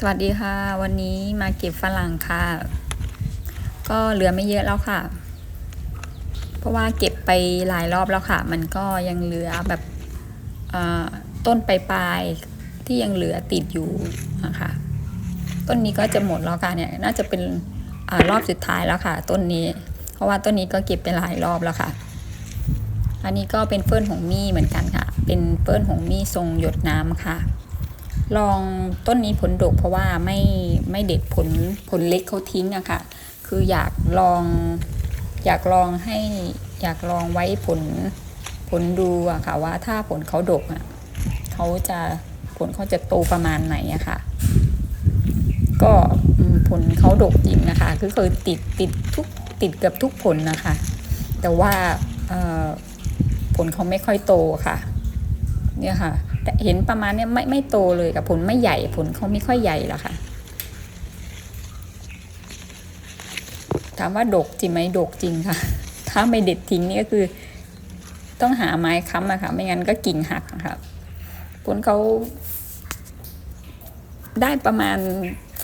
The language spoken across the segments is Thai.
สวัสดีค่ะ วันนี้มาเก็บฝรั่งค่ะ ก็เหลือไม่เยอะแล้วค่ะ เพราะว่าเก็บไปหลายรอบแล้วค่ะ มันก็ยังเหลือแบบต้นปลายๆที่ยังเหลือติดอยู่นะคะ ต้นนี้ก็จะหมดแล้วค่ะเนี่ยน่าจะเป็นอรอบสุดท้ายแล้วค่ะ ต้นนี้ เพราะว่าต้นนี้ก็เก็บไปหลายรอบแล้วค่ะ อันนี้ก็เป็นเฟิร์นหงมี่เหมือนกันค่ะ เป็นเฟิร์นหงมี่ทรงหยดน้ำค่ะ ลองต้นนี้ผลดกเพราะว่าไม่ไม่เด็ดผลผลเล็กเขาทิ้งอะค่ะ คืออยากลองอยากลองให้อยากลองไว้ผลผลดูอะค่ะว่าถ้าผลเขาดกอะเขาจะผลเขาจะโตประมาณไหนอะค่ะ ก็ผลเขาดกจริงนะคะคือเคยติดติดทุกติดเกือบทุกผลนะคะ แต่ว่าผลเขาไม่ค่อยโตค่ะ เนี่ยค่ะ แต่เห็นประมาณเนี้ยไม่ไม่โตเลยกับผลไม่ใหญ่ผลเขาไม่ค่อยใหญ่หรอกค่ะ ถามว่าดกจริงไหมดกจริงค่ะ ถ้าไม่เด็ดทิ้งนี่ก็คือ ต้องหาไม้ค้ำอะค่ะ ไม่งั้นก็กิ่งหักะค่ะผลเขาได้ประมาณ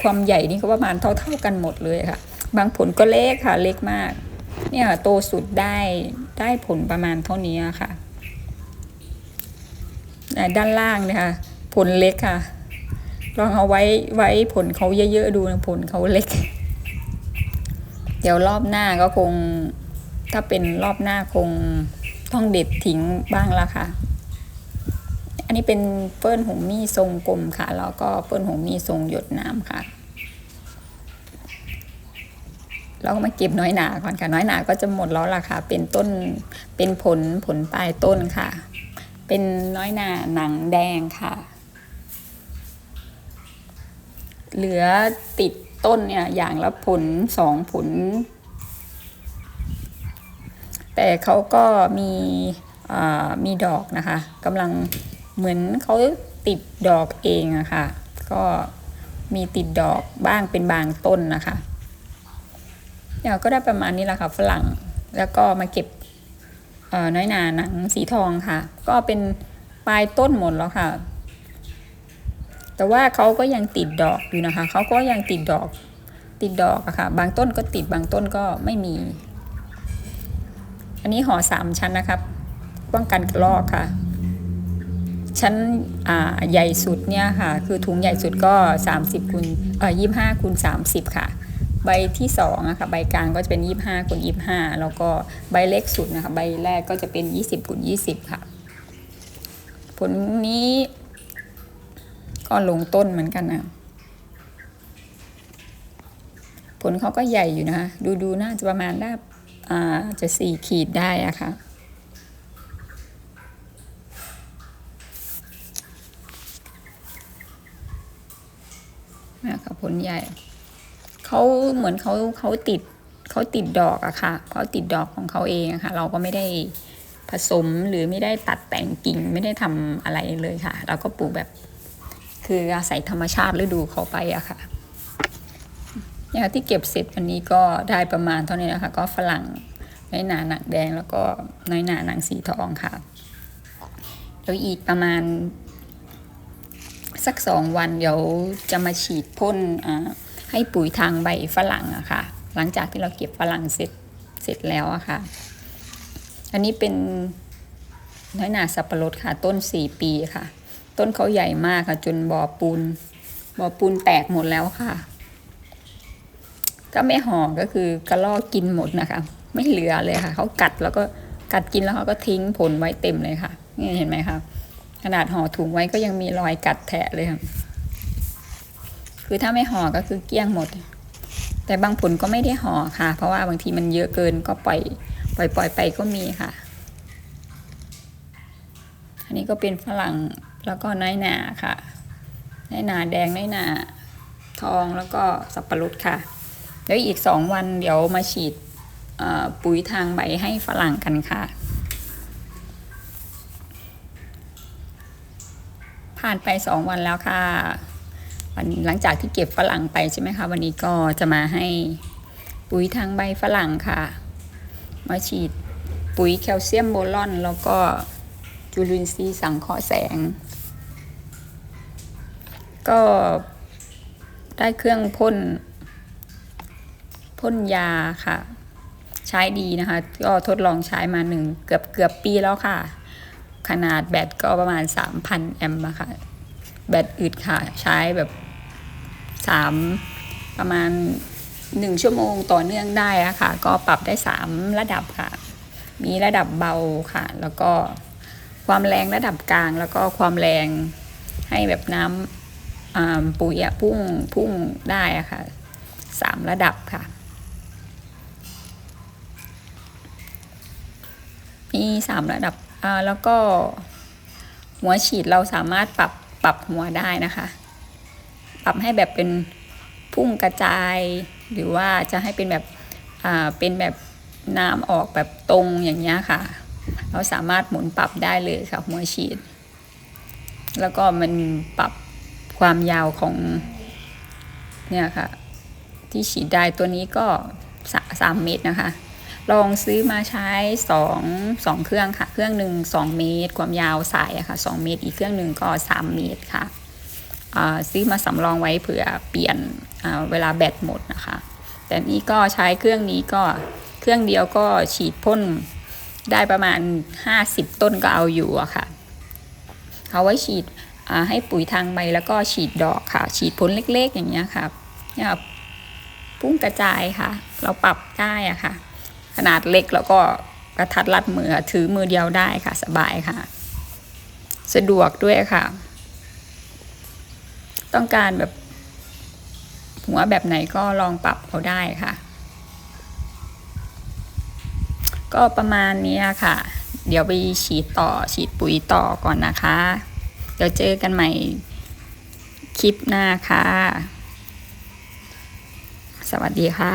ความใหญ่นี่ก็ประมาณเท่า ๆกันหมดเลยค่ะ บางผลก็เล็กค่ะ เล็กมาก เนี่ยค่ะโตสุดได้ได้ผลประมาณเท่านี้ค่ะ ด้านล่างเนี่ยค่ะผลเล็กค่ะ ลองเอาไว้ไว้ผลเขาเยอะๆดูนะผลเขาเล็ก เดี๋ยวรอบหน้าก็คง ถ้าเป็นรอบหน้าคงต้องเด็ดทิ้งบ้างละค่ะ อันนี้เป็นเฟิร์นหงมี่ทรงกลมค่ะ แล้วก็เฟิร์นหงมี่ทรงหยดน้ำค่ะเราก็มาเก็บน้อยหนาก่อนค่ะ น้อยหนาก็จะหมดแล้วล่ะค่ะ เป็นต้นเป็นผลผลปลายต้นค่ะ เป็นน้อยหนาหนังแดงค่ะ เหลือติดต้นเนี่ยอย่างละผลสองผล แต่เขาก็มีมีดอกนะคะกำลังเหมือนเขาติดดอกเองอะค่ะ ก็มีติดดอกบ้างเป็นบางต้นนะคะเนี่ยก็ได้ประมาณนี้แหละค่ะฝรั่งแล้วก็มาเก็บ น้อยหนาหนังสีทองค่ะ ก็เป็นปลายต้นหมดแล้วค่ะ แต่ว่าเขาก็ยังติดดอกอยู่นะคะเขาก็ยังติดดอกติดดอกอะค่ะ บางต้นก็ติดบางต้นก็ไม่มี อันนี้ห่อสามชั้นนะครับ ป้องกันกระรอกค่ะ ชั้นอ่าใหญ่สุดเนี่ยค่ะ คือถุงใหญ่สุดก็ 30คูณเอ่อ25คูณ30 ค่ะ ใบที่สองอะคะใบกลางก็จะเป็น 25คูณ25 แล้วก็ใบเล็กสุดนะคะใบแรกก็จะเป็น 20คูณ20 ค่ะ ผลนี้ก็ลงต้นเหมือนกันนะผลเขาก็ใหญ่อยู่นะคะ ดูดูน่าจะประมาณได้อ่าจะสี่ขีดได้อะค่ะ นะคะผลใหญ่ เขาเหมือนเขาเขาติดเขาติดดอกอะค่ะเขาติดดอกของเขาเองอะค่ะ เราก็ไม่ได้ผสมหรือไม่ได้ตัดแต่งกิ่งไม่ได้ทำอะไรเลยค่ะ เราก็ปลูกแบบคืออาศัยธรรมชาติฤดูเขาไปอะค่ะเนี่ยที่เก็บเสร็จวันนี้ก็ได้ประมาณเท่านี้นะคะก็ฝรั่งน้อยหนาหนังแดงแล้วก็น้อยหนาหนังสีทองค่ะแล้วอีกประมาณ สักสองวันเดี๋ยวจะมาฉีดพ่นอ่า ให้ปุ๋ยทางใบฝรั่งอะค่ะ หลังจากที่เราเก็บฝรั่งเสร็จเสร็จแล้วอะค่ะ อันนี้เป็นน้อยหนาสับปะรดค่ะ ต้นสี่ปีค่ะ ต้นเขาใหญ่มากค่ะ จนบ่อปูนบ่อปูนแตกหมดแล้วค่ะก็ไม่ห่อก็คือกระลอกกินหมดนะคะ ไม่เหลือเลยค่ะเขากัดแล้วก็กัดกินแล้วเขาก็ทิ้งผลไว้เต็มเลยค่ะนี่เห็นไหมคะขนาดห่อถุงไว้ก็ยังมีรอยกัดแทะเลยค่ะ คือถ้าไม่ห่อก็คือเกลี้ยงหมด แต่บางผลก็ไม่ได้ห่อค่ะ เพราะว่าบางทีมันเยอะเกินก็ปล่อย ปล่อยปล่อยไปก็มีค่ะ อันนี้ก็เป็นฝรั่งแล้วก็น้อยหนาค่ะน้อยหนาแดงน้อยหนาทองแล้วก็สับปะรดค่ะแล้วอีกสองวันเดี๋ยวมาฉีดปุ๋ยทางใบให้ฝรั่งกันค่ะ ผ่านไปสองวันแล้วค่ะ วันหลังจากที่เก็บฝรั่งไปใช่ไหมคะ วันนี้ก็จะมาให้ปุ๋ยทางใบฝรั่งค่ะ มาฉีดปุ๋ยแคลเซียมโบรอน แล้วก็จุลินทรีย์สังเคราะห์แสง ก็ได้เครื่องพ่นพ่นยาค่ะ ใช้ดีนะคะ ก็ทดลองใช้มาหนึ่งเกือบเกือบปีแล้วค่ะ ขนาดแบตก็ประมาณ 3,000 แอมป์ค่ะ แบตอึดค่ะ ใช้แบบ 3ประมาณ1ชั่วโมงต่อเนื่องได้อะค่ะก็ปรับได้3ระดับค่ะ มีระดับเบาค่ะ แล้วก็ความแรงระดับกลาง แล้วก็ความแรงให้แบบน้ำปุ๋ยพุ่งพุ่งได้ะค่ะสามระดับค่ะ มีสามระดับแล้วก็หัวฉีดเราสามารถปรับปรับหัวได้นะคะ ปรับให้แบบเป็นพุ่งกระจาย หรือว่าจะให้เป็นแบบเป็นแบบน้ำออกแบบตรงอย่างเงี้ยค่ะ เราสามารถหมุนปรับได้เลยค่ะหัวฉีด แล้วก็มันปรับความยาวของเนี่ยค่ะ ที่ฉีดได้ตัวนี้ก็สาสามเมตรนะคะ ลองซื้อมาใช้สองสองเครื่องค่ะ เครื่องหนึ่งสองเมตร ความยาวสายอะค่ะสองเมตร อีกเครื่องหนึ่งก็สามเมตรค่ะ ซื้อมาสำรองไว้เผื่อเปลี่ยนเวลาแบตหมดนะคะ แต่นี่ก็ใช้เครื่องนี้ก็เครื่องเดียวก็ฉีดพ่นได้ประมาณ 50 ต้นก็เอาอยู่อะค่ะ เอาไว้ฉีดให้ปุ๋ยทางใบแล้วก็ฉีดดอกค่ะ ฉีดผลเล็กๆ อย่างเงี้ยค่ะเนี่ยพุ่งกระจายค่ะ เราปรับได้อะค่ะ ขนาดเล็กแล้วก็กระทัดรัดมือถือมือเดียวได้ค่ะ สบายค่ะ สะดวกด้วยค่ะ ต้องการแบบ หัวแบบไหนก็ลองปรับเอาได้ค่ะ ก็ประมาณนี้ค่ะ เดี๋ยวไปฉีดต่อฉีดปุ๋ยต่อก่อนนะคะ เดี๋ยวเจอกันใหม่คลิปหน้าค่ะ สวัสดีค่ะ